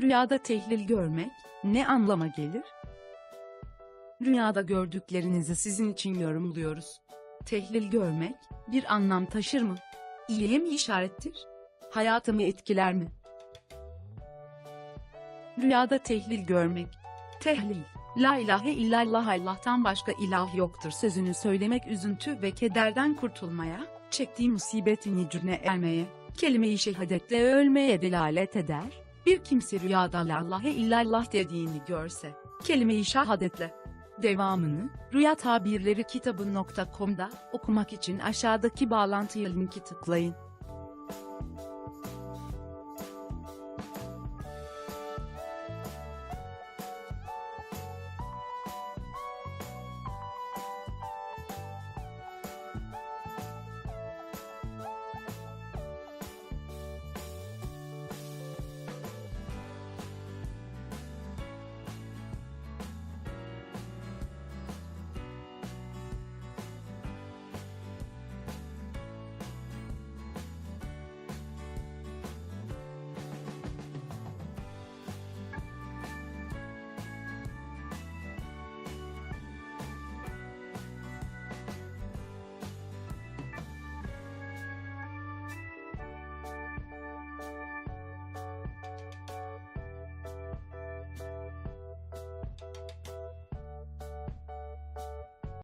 Rüyada tehlil görmek ne anlama gelir? Rüyada gördüklerinizi sizin için yorumluyoruz. Tehlil görmek bir anlam taşır mı? İyiye mi işarettir? Hayatımı etkiler mi? Rüyada tehlil görmek. Tehlil. La ilahe illallah Allah'tan başka ilah yoktur sözünü söylemek üzüntü ve kederden kurtulmaya, çektiği musibetin icrine ermeye, kelime-i şehadetle ölmeye delalet eder. Bir kimse rüyada la ilahe illallah dediğini görse, kelime-i şehadetle devamını Rüya Tabirleri kitabı.com'da okumak için aşağıdaki bağlantıya linki tıklayın.